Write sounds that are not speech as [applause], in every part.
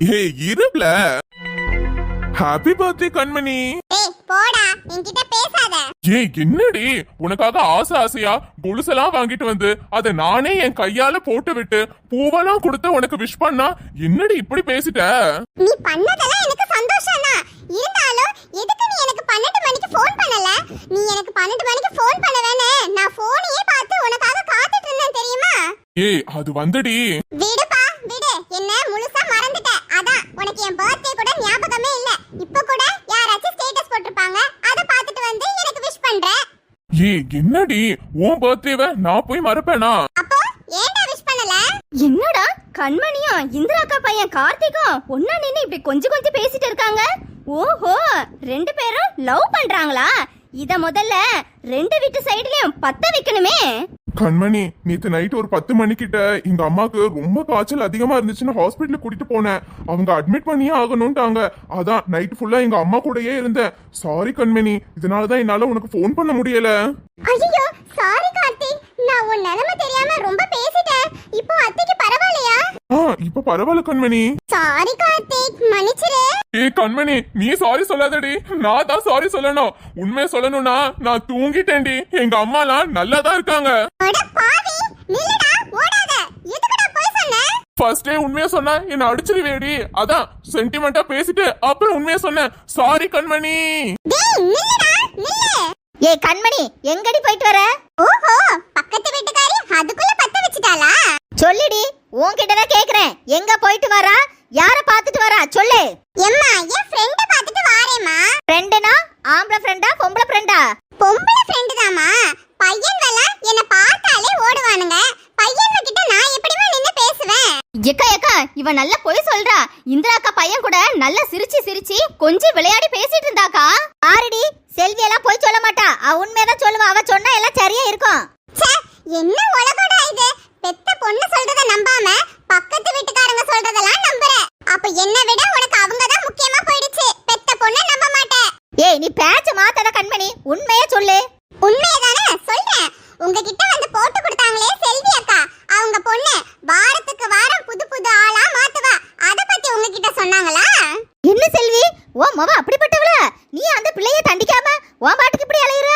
ஏய் இருப்ல happy birthday கண்மணி. ஏய் போடா. என்கிட்ட பேசாத. ஏய் என்னடி? உனக்காக ஆசை ஆசையா கொலுசெல்லாம் வாங்கிட்டு வந்து அதை நானே என் கையால போட்டு விட்டு பூவெல்லாம் கொடுத்து உனக்கு விஷ் பண்ணா என்னடி இப்படி பேசிட்ட? நீ பண்ணதெல்லாம் எனக்கு சந்தோஷம் தான் இருந்தாலும் எதுக்கு நீ எனக்கு பன்னெண்டு மணிக்கு ஃபோன் பண்ணல? நீ எனக்கு பன்னெண்டு மணிக்கு ஃபோன் பண்ணவேன்னு நான் ஃபோனையே பார்த்து உனக்காக காத்துட்டு இருந்தேன் தெரியுமா? ஏய் அது வந்துடி. விடு என்ன முழுசா மறந்துட்ட அதான் உனக்கு என் பர்த்டே கூட ஞாபகமே இல்ல இப்ப கூட யாராச்சும் ஸ்டேட்டஸ் போட்டிருப்பாங்க அத பார்த்துட்டு வந்து எனக்கு விஷ் பண்ற ஏய் என்னடி? உன் பர்த்டேவ நான் போய் மறப்பேனா? அப்போ ஏன்டா விஷ் பண்ணல? என்னடா? கண்மணியும் இந்திராக்கா பையன் கார்த்திக்கும் ஒன்னா நின்னு இப்படி கொஞ்சம் கொஞ்சம் பேசிட்டு இருக்காங்க? ஓஹோ ரெண்டு பேரும் லவ் பண்றாங்களா? இத முதல்ல ரெண்டு வீட்டு சைடுலயும் பத்த வைக்கணுமே. கண்மணி நேற்று நைட் ஒரு பத்து மணிக்கிட்ட எங்க அம்மாக்கு ரொம்ப காய்ச்சல் அதிகமா இருந்துச்சுன்னு ஹாஸ்பிட்டலுக்கு கூட்டிட்டு போனேன். அவங்க அட்மிட் பண்ணியே ஆகணும்ட்டாங்க. அதான் நைட் ஃபுல்லா எங்க அம்மா கூடயே இருந்தேன். சாரி கண்மணி இதனாலதான் என்னால உனக்கு ஃபோன் பண்ண முடியல. ஐயோ சாரி கார்த்திக் நான் உன் நிலைமை தெரியாம ரொம்ப பேசிட்டேன். இப்போ அத்தைக்கு பரவாயில்லையா? ஆ இப்ப பரவாயில்ல கண்மணி. சாரி கார்த்திக் மன்னிச்சிரு. ஏய் கண்மணி நீ சாரி சொல்லாதடி. நான் தான் சாரி சொல்லணும். உண்மையை சொல்லணும்னா நான் தூங்கிட்டேன்டி. எங்க அம்மாலாம் நல்லா தான் இருக்காங்க. அட பாவி நில்லுடா ஓடாத. எதுக்குடா போய் சொன்ன? ஃபர்ஸ்டே உண்மையை சொன்னா என்ன அடிச்சிருவேடி. அதான் சென்டிமெண்டா பேசிட்டு அப்புறம் உண்மையை சொன்னேன். சாரி கண்மணி. டேய் நில்லுடா நில்லு. ஏ கண்மணி எங்கடி போயிட்டு வர? ஓஹோ பக்கத்து வீட்டுக்காரி அதுக்குள்ள பத்த வச்சுட்டாளா? சொல்லிடி உன்கிட்ட தான் கேக்குறேன். எங்க போயிட்டு வரா? யார பாத்துட்டு வரா? சொல்லு. எம்மா என் ஃப்ரெண்ட பார்த்துட்டு வாரேம்மா. ஃப்ரெண்டுனா ஆம்பளை ஃப்ரெண்டா பொம்பளை ஃப்ரெண்டா பொம்பளை ஃப்ரெண்டு தாமா பையன்வெல்லாம் என்ன பார்த்தாலே ஓடுவானுங்க. பையன்வ கிட்ட நான் எப்படிமா நின்னு பேசுவேன்? எக்கா எக்கா இவன் நல்ல பொய் சொல்றா. இந்திராக்கா பையன் கூட நல்ல சிரிச்சு சிரிச்சு கொஞ்சம் விளையாடி பேசிட்டு இருந்தாக்கா. ஆரடி செல்வி எல்லாம் பொய் சொல்ல உண்மையதான் சொல்லுவா. அவ சொன்னா எல்லாம் சரியா இருக்கும். என்ன உலகடா இது? பெத்த பொண்ணு சொல்றத நம்பாம பக்கத்து வீட்டுக்காரங்க சொல்றதெல்லாம் நம்புற. அப்ப என்ன விட உனக்கு அவங்க தான் முக்கியமா போயிடுச்சு பெத்த பொண்ணு நம்ப மாட்டேன் ஏய் நீ பேச்ச மாத்தாத கண்மணி உண்மையே சொல்லு உண்மையதானே சொல்றேன் உங்ககிட்ட வந்து போட்டு கொடுத்தாங்களே செல்வி அக்கா அவங்க பொண்ணு வாரத்துக்கு வாரம் புது புது ஆளா மாத்துவா அத பத்தி உங்ககிட்ட சொன்னாங்களா என்ன செல்வி ஓ மவ அப்படிப்பட்டவளா நீ அந்த பிள்ளைய தண்டிக்காம உன் பாட்டுக்கு இப்படி அலையுற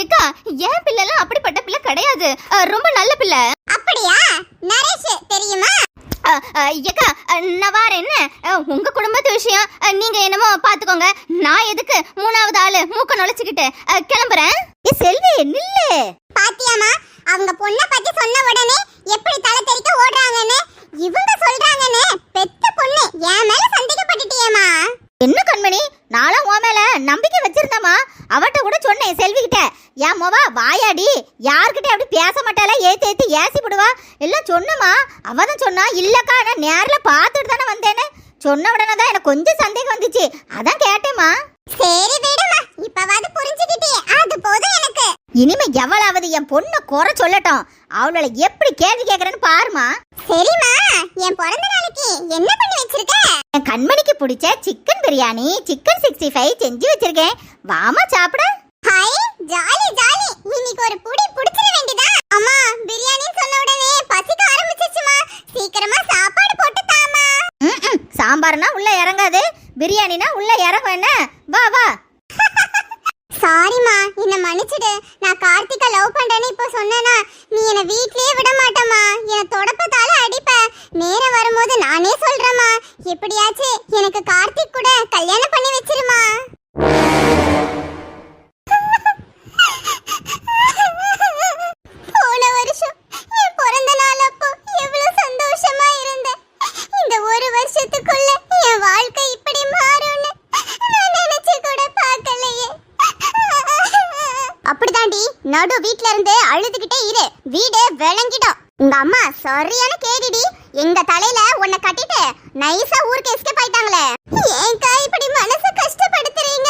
எக்கா என் பிள்ளைலாம் அப்படிப்பட்ட பிள்ளை கிடையாது அஹ், ரொம்ப நல்ல பிள்ளை. அப்படியா? நரேஷ் தெரியுமா? அஹ், நான் வாரேன் உங்க குடும்பத்து விஷயம் நீங்க என்னமோ பாத்துக்கோங்க. நான் எதுக்கு மூணாவது ஆளு மூக்க நுழைச்சுக்கிட்டு கிளம்புறேன்? செல்வி நில்லு. பாத்தியாமா அவங்க பொண்ண பத்தி சொன்ன உடனே எப்படி தலை தெறிக்க ஓடுறாங்கன்னு? இவங்க சொல்றாங்கன்னு பெத்த பொண்ணு என் மேல சந்தேகப்பட்டுட்டியேமா என்ன கண்மணி? நானும் உன் மேல நம்பிக்கை வச்சிருந்தேமா அவட்ட கூட சொன்னேன் செல்வி கிட்ட என் மொவா வாயாடி யார்கிட்ட அப்படி பேச மாட்டாளா? ஏத்தி ஏத்தி ஏசி விடுவா எல்லாம் சொன்னமா அவ தான் சொன்னா இல்லக்கா நான் நேர்ல பார்த்துட்டு தானே வந்தேன்னு. சொன்ன உடனே தான் எனக்கு கொஞ்சம் சந்தேகம் வந்துச்சு. அதான் கேட்டேம்மா. சரி விடுமா. இப்பவாது புரிஞ்சுக்கிட்டியே. அது போதும் எனக்கு. இனிமே எவ்வளவு என் பொண்ணை குறை சொல்லட்டும். அவளை எப்படி கேள்வி கேட்கறேன்னு பாருமா சரிம்மா என் பிறந்த நாளைக்கு என்ன பண்ணி வச்சிருக்க? என் கண்மணிக்கு பிடிச்ச chicken biryani chicken sixty five செஞ்சு வச்சிருக்கேன். வாமா சாப்பிட. Hi jolly jolly. இன்னைக்கு ஒரு புடி புடிச்சிட வேண்டியதா? அம்மா பிரியாணி சொன்ன உடனே பசிக்க ஆரம்பிச்சிச்சுமா சீக்கிரமா சாப்பாடு போட்டு தாமா ம்ம். சாம்பார்னா உள்ள இறங்காது. பிரியாணினா உள்ள இறங்கும் என்ன? வா வா. [laughs] சாரிம்மா என்ன மன்னிச்சிடு நான் கார்த்திகை லவ் பண்றேன்னு இப்போ சொன்னேனா நீ என்ன வீட்லயே விட மாட்டம்மா என்ன தொடப்பத்தால அடிப்ப நேரம் வரும்போது நானே சொல்றேம்மா எப்படியாச்சு எனக்கு கார்த்திக் கூட கல்யாணம் பண்ணி வச்சிருமா? போன வருஷம் என் பிறந்த நாள் அப்போ எவ்வளவு சந்தோஷமா இருந்தேன். இந்த ஒரு வருஷத்துக்குள்ள என் வாழ்க்கை இப்படி மாறும்னு நான் நினைச்சு கூட பார்க்கலையே. அப்படிதாண்டி நடு வீட்ல இருந்து அழுதுகிட்டே இரு. வீடு விளங்கிடும். உங்க அம்மா சரியான கேடிடி. எங்க தலையில உன்னை கட்டிட்டு நைஸா ஊருக்கு எஸ்கேப் ஆயிட்டாங்களே ஏன்க்கா இப்படி மனசு கஷ்டப்படுத்துறீங்க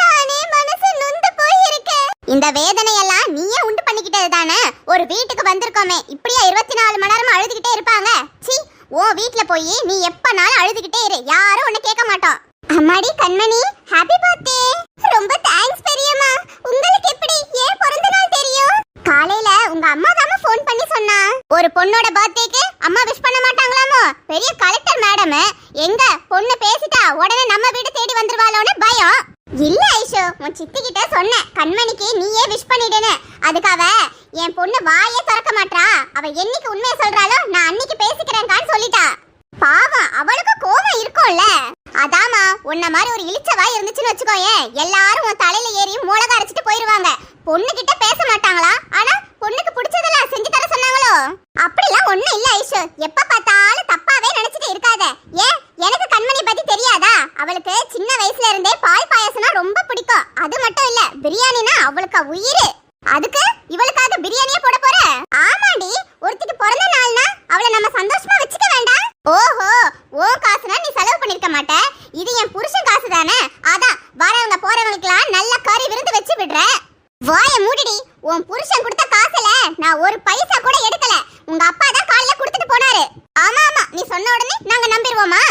நானே மனசு நொந்து போய் இருக்கேன் இந்த வேதனையெல்லாம் நீயே உண்டு பண்ணிக்கிட்டது தானே ஒரு வீட்டுக்கு வந்திருக்கோமே இப்படியா இருபத்தி நாலு மணி நேரமா அழுதுகிட்டே இருப்பாங்க சி உன் வீட்ல போய் நீ எப்பனாலும் அழுதுகிட்டே இரு. யாரும் உன்னை கேட்க மாட்டோம். அம்மாடி கண்மணி ஹாப்பி பர்த்டே ரொம்ப தேங்க்ஸ் பெரியம்மா. உங்களுக்கு எப்படி? ஏன் பிறந்த நாள் தெரியும்? காலையில உங்க அம்மா தாம ஃபோன் பண்ணி சொன்னா. ஒரு பொண்ணோட பர்த்டேக்கு அம்மா விஷ் பண்ண மாட்டாங்களாமோ? பெரிய கலெக்டர் மேடம் எங்க? பொண்ணு பேசிட்டா உடனே நம்ம வீடு தேடி வந்துருவாளோன்னு பயம். இல்ல ஐஷு உன் சித்தி கிட்ட சொன்னேன். கண்மணிக்கு நீயே விஷ் பண்ணிடுன்னு. அதுக்காக என் பொண்ணு வாயே திறக்க மாட்டா அவ என்னைக்கு உண்மையை சொல்றாளோ நான் அன்னைக்கு பேசிக்கிறேன்கான்னு சொல்லிட்டா. பாவம் அவளுக்கு கோவம் இருக்கும்ல. அதாமா உன்ன மாதிரி ஒரு இழிச்சவாய் இருந்துச்சுன்னு வச்சுக்கோயேன். எல்லாரும் உன் தலையில ஏறி மிளகா அரைச்சிட்டு போயிருவாங்க. பொண்ணு கிட்ட பேச மாட்டாங்களா? ஆனா பொண்ணுக்கு பிடிச்சதெல்லாம் செஞ்சு தர சொன்னாங்களோ அப்படிலாம் ஒண்ணும் இல்ல ஐஷு எப்ப பார்த்தாலும் தப்பாவே நினைச்சிட்டு இருக்காத ஏன் எனக்கு கண்மணி பத்தி தெரியாதா அவளுக்கு சின்ன வயசுல இருந்தே பால் பாயாசம்னா ரொம்ப பிடிக்கும் அது மட்டும் இல்ல பிரியாணினா அவளுக்கு உயிர் அதுக்கு இவளுக்காக பிரியாணியே போட போற ஆமாடி ஒருத்திக்கு பிறந்த நாள்னா அவளை நம்ம சந்தோஷமா வச்சுக்க வேண்டாம் ஓஹோ ஓ காசுனா நீ செலவு பண்ணிருக்க மாட்ட இது என் புருஷன் காசு தானே அதான் வரவங்க நல்ல கறி விருந்து வச்சு விடுற. வாய மூடிடி. உன் புருஷன் கொடுத்த காசுல நான் ஒரு பைசா கூட எடுக்கல. உங்க அப்பா தான் காலையில கொடுத்துட்டு போனாரு. ஆமா ஆமா. நீ சொன்ன உடனே நாங்க நம்பிடுவோமா?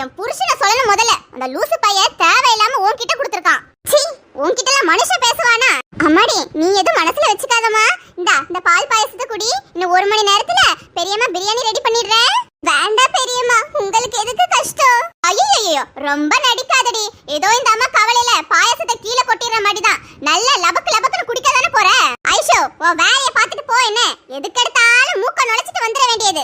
என் புருஷனை சொல்லணும் முதல்ல. அந்த லூசு பைய தேவையில்லாம உன்கிட்ட கொடுத்துருக்கான். சீ உன்கிட்ட எல்லாம் மனுஷன் பேசுவானா? அம்மாடி நீ எதுவும் மனசுல வச்சுக்காதம்மா. இந்தா இந்த பால் பாயசத்தை குடி. இன்னும் ஒரு மணி நேரத்துல பெரியம்மா பிரியாணி ரெடி பண்ணிடுறேன் வேண்டாம் பெரியம்மா. உங்களுக்கு எதுக்கு கஷ்டம்? ஐயோ ரொம்ப நடிக்காதடி ஏதோ இந்த அம்மா கவலையில பாயாசத்தை கீழே கொட்டிடுற மாதிரி தான் நல்ல லபக்கு லபக்குன்னு குடிக்க தானே போற? ஐஷோ உன் வேலைய பார்த்துட்டு போ என்ன. எதுக்கு எடுத்தாலும் மூக்க நுழைச்சிட்டு வந்துட வேண்டியது.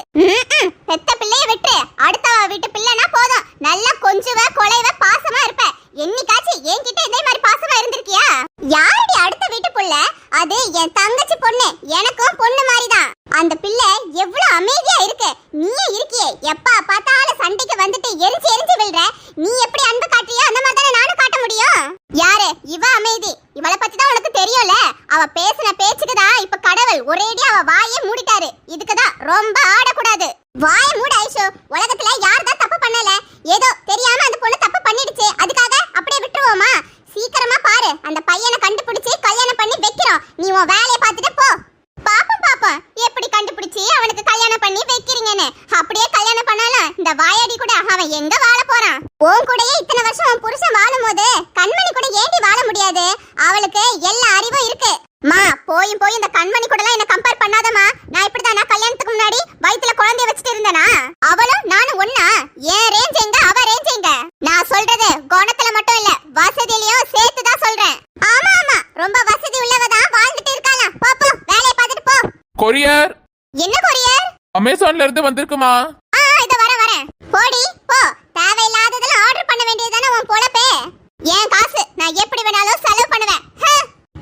பெத்த பிள்ளைய விட்டு அடுத்த வீட்டு பிள்ளைனா போதும். நல்லா கொஞ்சுவ கொலைவ பாசமா இருப்ப. என்னைக்காச்சும் என்கிட்ட இதே மாதிரி பாசமா இருந்திருக்கியா? யாரடி அடுத்த வீட்டு புள்ள? அது என் தங்கச்சி பொண்ணு. எனக்கும் பொண்ணு மாதிரிதான். அந்த பிள்ளை எவ்வளவு அமைதியா இருக்கு. நீயே இருக்கியே. எப்பா பார்த்தாலும் சண்டைக்கு வந்துட்டு எரிஞ்சு எரிஞ்சு விழுற. நீ எப்படி அன்பு காட்டுறியோ அந்த மாதிரி தானே நானும் காட்ட முடியும் யாரு இவ அமைதி இவளை பத்தி தான் உனக்கு தெரியும்ல அவ பேசின பேச்சுக்கு தான் இப்ப கடவுள் ஒரேடி அவ வாயே மூடிட்டாரு இதுக்கு தான் ரொம்ப ஆடக்கூடாது வாயை மூட ஐஷு உலகத்துல யார் தான் தப்பு பண்ணல ஏதோ தெரியாம அந்த பொண்ணு தப்பு பண்ணிடுச்சு அதுக்காக அப்படியே விட்டுருவோமா சீக்கிரமா பாரு அந்த பையனை கண்டுபிடிச்சு கல்யாணம் பண்ணி வைக்கிறோம் நீ உன் வேலையை பார்த்துட்டு போ பாப்போம் பாப்போம் எப்படி கண்டுபிடிச்சி அவனுக்கு கல்யாணம் பண்ணி வைக்கிறீங்கன்னு. அப்படியே கல்யாணம் பண்ணாலும் இந்த வாயாடி கூட அவன் எங்க வாழ போறான்? உன் கூடயே இத்தனை வருஷம் உன் புருஷன் வாழும் போது கண்மணி கூட ஏண்டி வாழ முடியாது? அவளுக்கு எல்லா அறிவும் இருக்கு. மா போயும் போய் இந்த கண்மணி கூட என்ன கம்பேர் பண்ணாதமா நான் இப்படிதானா நான் கல்யாணத்துக்கு முன்னாடி வயித்துல குழந்தைய வச்சுட்டு இருந்தேனா? அவளும் நானும் ஒன்னா ஏன் ரேஞ்ச் எங்க அவ ரேஞ்ச் எங்க? நான் சொல்றது குணத்துல மட்டும் இல்ல வசதியிலயும் சேர்த்து தான் சொல்றேன். ஆமா ஆமா. ரொம்ப வசதி உள்ளவ தான் வாழ்ந்துட்டு இருக்காங்க போ போ. வேலையை பார்த்துட்டு போ. கொரியர்! என்ன கொரியர்? அமேசான்ல இருந்து வந்திருக்குமா? ஆ இத வர வரேன். போடி போ. தேவையில்லாததெல்லாம் ஆர்டர் பண்ண வேண்டியதுதானே உன் பொழப்பே? என் காசு? நான் எப்படி வேணாலும் செலவு பண்ணுவேன். ஹ.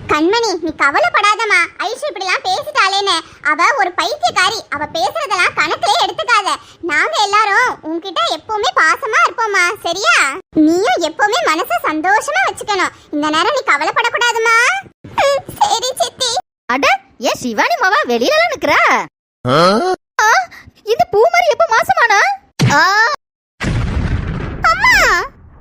கண்மணி நீ கவலைப்படாதம்மா. ஐஷு இப்படிலாம் பேசிட்டாளேன்னு. அவ ஒரு பைத்தியக்காரி. அவ பேசுறதெல்லாம் கணக்கிலே எடுத்துக்காத. நாங்க எல்லாரும் உன்கிட்ட எப்பவுமே பாசமா இருப்போம்மா. சரியா? நீயும் எப்பவுமே மனச சந்தோஷமா வச்சுக்கணும். இந்த நேரம் நீ கவலைப்படக்கூடாதுமா சரி சித்தி. அட ஏன் சிவானி மாவா வெளியில நிக்கிறா? இந்த பூமாரி எப்ப மாசமானா? அம்மா!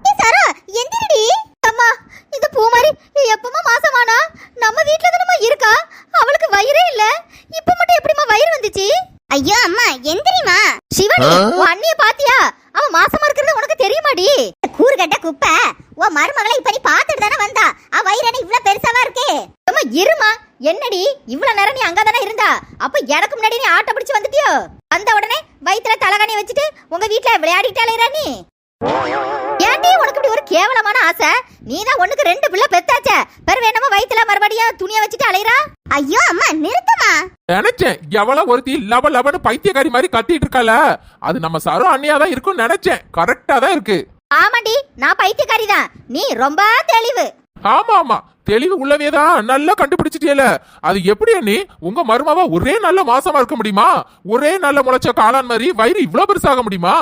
ஏ சரா எந்திரடி. அம்மா இந்த பூமாரி எப்பமா மாசமானா? நம்ம வீட்ல தானமா இருக்கா? அவளுக்கு வயிறே இல்ல. இப்ப மட்டும் எப்படிமா வயிறு வந்துச்சு? ஐயோ அம்மா எந்திரிமா சிவானி உன் அண்ணிய பாத்தியா? அவ மாசமா இருக்கிறது உனக்கு தெரியுமாடி? கூறுகட்ட குப்பை உன் மருமகளை இப்ப நீ பாத்துட்டு தானே வந்தா? அவ வயிறு இவ்ளோ பெருசாவா இருக்கு? அம்மா இருமா என்னடி இவ்வளவு நேரம் நீ அங்கதானே இருந்தா? அப்ப எனக்கு முன்னாடி நீ ஆட்டோ பிடிச்சு வந்துட்டியோ? வந்த உடனே வயித்துல தலகாணி வச்சுட்டு உங்க வீட்ல விளையாடிட்டாளேரா நீ? ஏன்டி உனக்கு இப்படி ஒரு கேவலமான ஆசை? நீ தான் ஒண்ணுக்கு ரெண்டு பிள்ளை பெத்தாச்சே. பிறகு என்னமோ வயித்துல மறுபடியும் துணியை வச்சுட்டு அலையறா? ஐயோ அம்மா நிறுத்துமா நினைச்சேன். எவ்வளவு ஒருத்தி லப லபன்னு பைத்தியக்காரி மாதிரி கத்திட்டு இருக்கால அது நம்ம சரோ அண்ணியா தான் இருக்கும்னு நினைச்சேன். கரெக்டா தான் இருக்கு. ஆமாடி நான் பைத்தியக்காரி தான் நீ ரொம்ப தெளிவு. ஆமா ஆமா. தெளிவு உள்ளவே தான் நல்லா கண்டுபிடிச்சிட்டியல. அது எப்படி அண்ணி? உங்க மருமாவா ஒரே நல்ல மாசமா இருக்க முடியுமா? ஒரே நல்ல முளைச்ச காளான் மாதிரி வயிறு இவ்ளோ பெருசாக முடியுமா?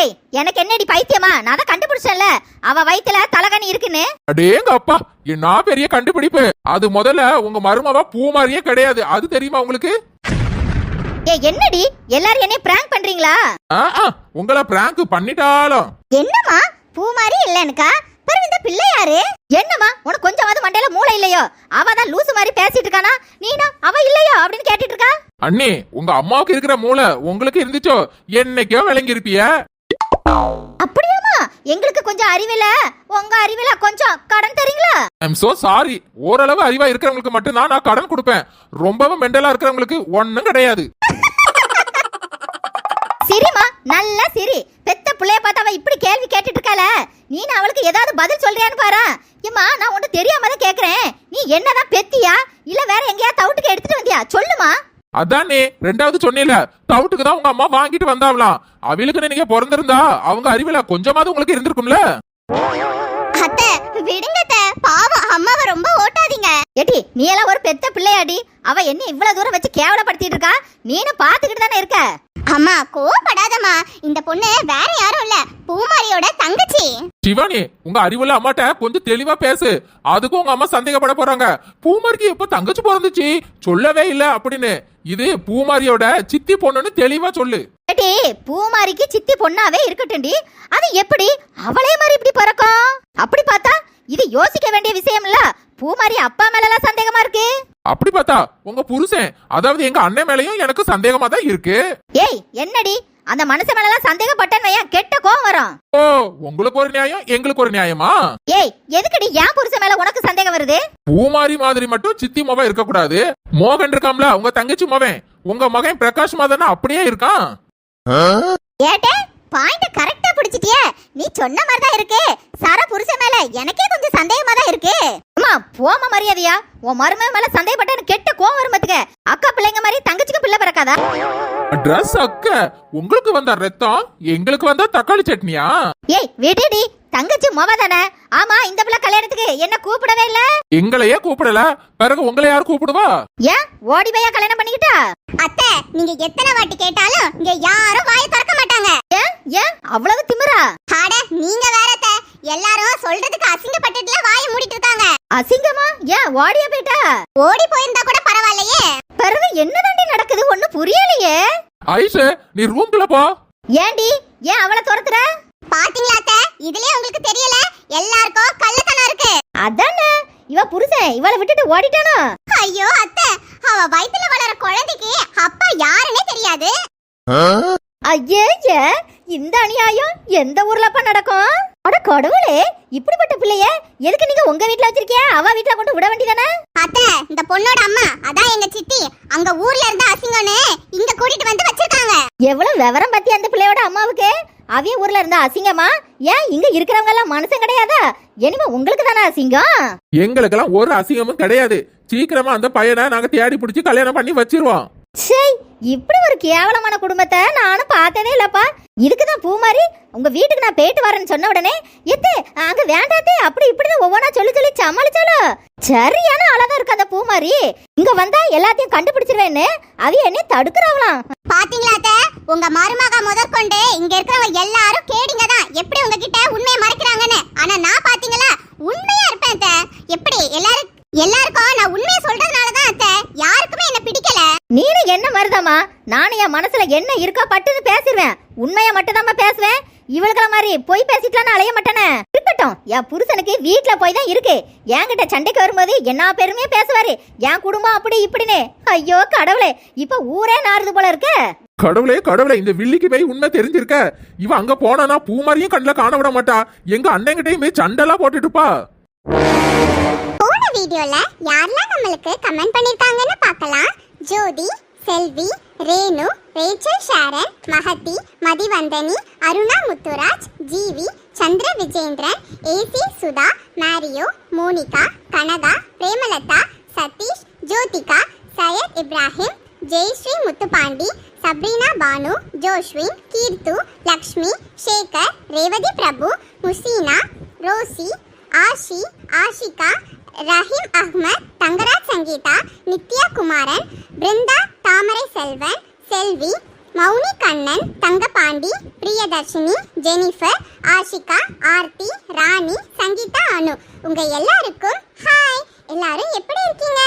ஏய் எனக்கு என்னடி பைத்தியமா? நான் தான் கண்டுபிடிச்சேன்ல. அவ வயித்துல தலகாணி இருக்குன்னு. அடேங்க அப்பா என்ன பெரிய கண்டுபிடிப்பு. அது முதல்ல உங்க மருமாவா பூ மாதிரியே கிடையாது. அது தெரியுமா உங்களுக்கு? ஏய் என்னடி? எல்லாரும் என்னைய பிராங்க் பண்றீங்களா? உங்களை பிராங்க் பண்ணிட்டாலும். என்னம்மா? பூ மாதிரி இல்லன்னுக்கா? பிறகு இந்த பிள்ளை யாரு? என்னம்மா உனக்கு கொஞ்சமாவது மண்டையில மூளை இல்லையோ? அவ தான் லூசு மாதிரி பேசிட்டு இருக்கானா? நீனா அவ இல்லையோ அப்படின்னு கேட்டுட்டு இருக்கா? அண்ணி உங்க அம்மாவுக்கு இருக்கிற மூளை உங்களுக்கு இருந்துச்சோ? என்னைக்கோ விளங்கி இருப்பிய அப்படியாமா எங்களுக்கு கொஞ்சம் அறிவில. உங்க அறிவில கொஞ்சம் கடன் தரீங்களா? ஐம் சோ சாரி ஓரளவு அறிவா இருக்கிறவங்களுக்கு மட்டும்தான் நான் கடன் கொடுப்பேன். ரொம்பவும் மெண்டலா இருக்கிறவங்களுக்கு ஒண்ணும் கிடையாது. சிரிமா நல்லா சிரி. பெத்த புள்ளைய பார்த்து அவ இப்படி கேள்வி கேட்டுட்டு இருக்கால நீ அவளுக்கு ஏதாவது பதில் சொல்றியான்னு பாரு. ஏம்மா நான் உன்ட்டு தெரியாம தான் கேக்குறேன். நீ என்னதான் பெத்தியா? இல்ல வேற எங்கேயா தவுட்டுக்கு எடுத்துட்டு வந்தியா? சொல்லுமா. அதானே ரெண்டாவது சொன்னேல தவுட்டுக்கு தான் உங்க அம்மா வாங்கிட்டு வந்தாவலாம் அவளுக்கு நீங்க பிறந்திருந்தா அவங்க அறிவுல கொஞ்சமாவது உங்களுக்கு இருந்திருக்கும்ல? அத்தை விடுங்க அத்தை. பாவம் அம்மாவை ரொம்ப ஓட்டாதீங்க. ஏட்டி நீ எல்லாம் ஒரு பெத்த பிள்ளையாடி. அவ என்ன இவ்வளவு தூரம் வச்சு கேவலப்படுத்திட்டு இருக்கா? நீனும் பாத்துக்கிட்டு தானே இருக்க. அம்மா கோவப்படாதம்மா. இந்த பொண்ணு வேற யாரும் இல்ல. பூமாரியோட தங்கச்சி. சிவானி உங்க அறிவுல அம்மாட்ட கொஞ்சம் தெளிவா பேசு. அதுக்கும் உங்க அம்மா சந்தேகப்பட போறாங்க. பூமாரிக்கு எப்ப தங்கச்சி பிறந்துச்சு? சொல்லவே இல்ல அப்படின்னு. இது பூமாரியோட சித்தி பொண்ணுன்னு தெளிவா சொல்லு. ஏட்டி பூமாரிக்கு சித்தி பொண்ணாவே இருக்கட்டும்டி. அது எப்படி? அவளே மாதிரி இப்படி பிறக்கும்? அப்படி பார்த்தா இது யோசிக்க வேண்டிய விஷயம் இல்ல பூமாரி அப்பா மேலலாம் சந்தேகமா இருக்கு. அப்படி பார்த்தா உங்க புருஷன் அதாவது எங்க அண்ணன் மேலயும் எனக்கு சந்தேகமா தான் இருக்கு. ஏய் என்னடி? அந்த மனுஷன் மேலலாம் சந்தேகப்பட்டேன்னு வையேன், கெட்ட கோவம் வரும். ஓ உங்களுக்கு ஒரு நியாயம் எங்களுக்கு ஒரு நியாயமா? ஏய் எதுக்குடி என் புருஷன் மேல உனக்கு சந்தேகம் வருது? பூமாரி மாதிரி மட்டும் சித்தி மகன் இருக்க கூடாது மோகன் இருக்காம்ல உங்க தங்கச்சி மகன் உங்க மகன் பிரகாஷ் மாதனா அப்படியே இருக்கான். ஏட்டே பாயிண்ட் கரெக்டா பிடிச்சிட்டியே. நீ சொன்ன மாதிரி தான் இருக்கு. சர புருஷன் மேல எனக்கே கொஞ்சம் சந்தேகமா தான் இருக்கு. அம்மா போம மரியாதையா? உன் மருமக மேல சந்தேகப்பட்டேன்னு கெட்ட கோவம் வரும் பாத்துக்க. அக்கா பிள்ளைங்க மாதிரி தங்கச்சிக்கு பிள்ளை பிறக்காதா? ட்ரெஸ் அக்க. உங்களுக்கு வந்தா ரத்தம் எங்களுக்கு வந்தா தக்காளி சட்னியா? ஏய் விடுடி. தங்கச்சி மொவ தானே. ஆமா இந்த பிள்ளை கல்யாணத்துக்கு என்ன கூப்பிடவே இல்ல? எங்களையே கூப்பிடல. பிறகு உங்களை யார் கூப்பிடுவா? ஏன்? ஓடி போயா கல்யாணம் பண்ணிக்கிட்டா? அத்தை நீங்க எத்தனை வாட்டி கேட்டாலும் இங்க யாரும் வாயை திறக்க மாட்டாங்க. ஏன்? ஏன்? அவ்வளவு திமிரா? அட நீங்க வேற அத்தை. எல்லாரும் சொல்றதுக்கு அசிங்கப்பட்டுட்டுல வாயை மூடிட்டு இருக்காங்க அசிங்கமா? ஏன்? ஓடியா போயிட்டா? ஓடி போயிருந்தா கூட பரவாயில்லையே. பிறகு என்னதாண்டி நடக்குது? ஒண்ணு புரியலையே. ஐஷு நீ ரூம்குள்ள போ. ஏண்டி ஏன் அவளை துரத்துற? பாத்தீங்களா அத்தை? இதுலயே உங்களுக்கு தெரியல. எல்லாருக்கும் கள்ளத்தனம் இருக்கு. அதானே? இவ புருஷன் இவளை விட்டுட்டு ஓடிட்டானோ? ஐயோ அத்தை. அவ வயித்துல வளர குழந்தைக்கு அப்பா யாருன்னே தெரியாது. ஐயே ஏ, இந்த அநியாயம் எந்த ஊர்லப்பா நடக்கும்? அட கடவுளே இப்படிப்பட்ட பிள்ளைய எதுக்கு நீங்க உங்க வீட்ல வச்சிருக்கிய? அவ வீட்ல கொண்டு விட வேண்டியதானே? அத்தை இந்த பொண்ணோட அம்மா அதான் எங்க சித்தி. அங்க ஊர்ல இருந்த அசிங்கம்னு இங்க கூட்டிட்டு வந்து வச்சிருக்காங்க. எவ்வளவு விவரம் பத்தி அந்த பிள்ளையோட அம்மாவுக்கு? அவிய ஊர்ல இருந்தா அசிங்கமா? ஏன் இங்க இருக்கிறவங்க எல்லாம் மனுஷன் கிடையாதா? இனிமே உங்களுக்கு தானே அசிங்கம்? எங்களுக்கெல்லாம் ஒரு அசிங்கமும் கிடையாது. சீக்கிரமா அந்த பையனை நாங்க தேடி பிடிச்சி கல்யாணம் பண்ணி வச்சிருவோம். சே இப்படி ஒரு கேவலமான குடும்பத்தை நானும் பார்த்ததே இல்லப்பா. இடுக்குதான் பூ மாதிரி உங்க வீட்டுக்கு நான் போயிட்டு வரேன்னு சொன்ன உடனே எத்தே அங்க வேண்டாத்தே அப்படி இப்படிதான் ஒவ்வொன்றா சொல்லி சொல்லி சமாளிச்சாலோ சரியான அழகா இருக்கு அந்த பூமாரி. இங்க வந்தா எல்லாத்தையும் கண்டுபிடிச்சிருவேன்னு அவைய என்னை தடுக்கிறாங்களாம். பாத்தீங்களா உங்க மருமக முதற்கொண்டு இங்க இருக்கிறவங்க எல்லாரும் கேடிங்க தான் எப்படி உங்ககிட்ட உண்மையை மறைக்கிறாங்க ஆனா நான் பாத்தீங்களா உண்மையா இருப்பேன் அத்தை எப்படி எல்லாரும் எல்லாருக்கும் நான் உண்மையை சொல்றதுனால தான் அத்தை யாருக்குமே என்ன பிடிக்கல நீனு என்ன மருதமா நானும் என் மனசுல என்ன இருக்கா பட்டுன்னு பேசிடுவேன் உண்மையை மட்டும் பேசுவேன்? இவளுகள மாதிரி பொய் பேசிட்டுலாம் அலைய மாட்டேனே. இருக்கட்டும் என் புருஷனுக்கு வீட்ல போய் தான் இருக்கு. என்கிட்ட சண்டைக்கு வரும்போது என்ன பெருமையா பேசுவாரு. என் குடும்பம் அப்படி இப்படின்னு. ஐயோ கடவுளே இப்ப ஊரே நாறுது போல இருக்கு. கடவுளே கடவுளே இந்த வில்லிக்கு போய் உண்மை தெரிஞ்சிருக்க. இவ அங்க போனானா பூ மாதிரியும் கண்ணுல காண விட மாட்டா. எங்க அண்ணங்கிட்டையும் போய் சண்டெல்லாம் போட்டுட்டுப்பா. போன வீடியோல யாரெல்லாம் நம்மளுக்கு கமெண்ட் பண்ணிருக்காங்கன்னு பார்க்கலாம். Jothi Selvi Renu Rachel Sharon Magathi Mathivanthani Aruna Muthuraj Jeevi Chandra Vijendran AC Sudha Mario Monica Kanaka Premalatha Sathish Jyothika Syed Ibrahim Jayashree Muthupandi Sabrina Banu Joshwin Keerthu Lakshmi Shekar Revathi Prabhu Museena Rosy Ashi Ashika Rahim Ahmed Thangaraj Sangeetha Nithya Kumaran Brindha Thamarai Selvan Selvi Mouni Kannan Thangapandi Priyadharshini Jennifer Ashika Aarthi Rani Sangeetha Anu. உங்க எல்லாருக்கும் hi. எல்லாரும் எப்படி இருக்கீங்க?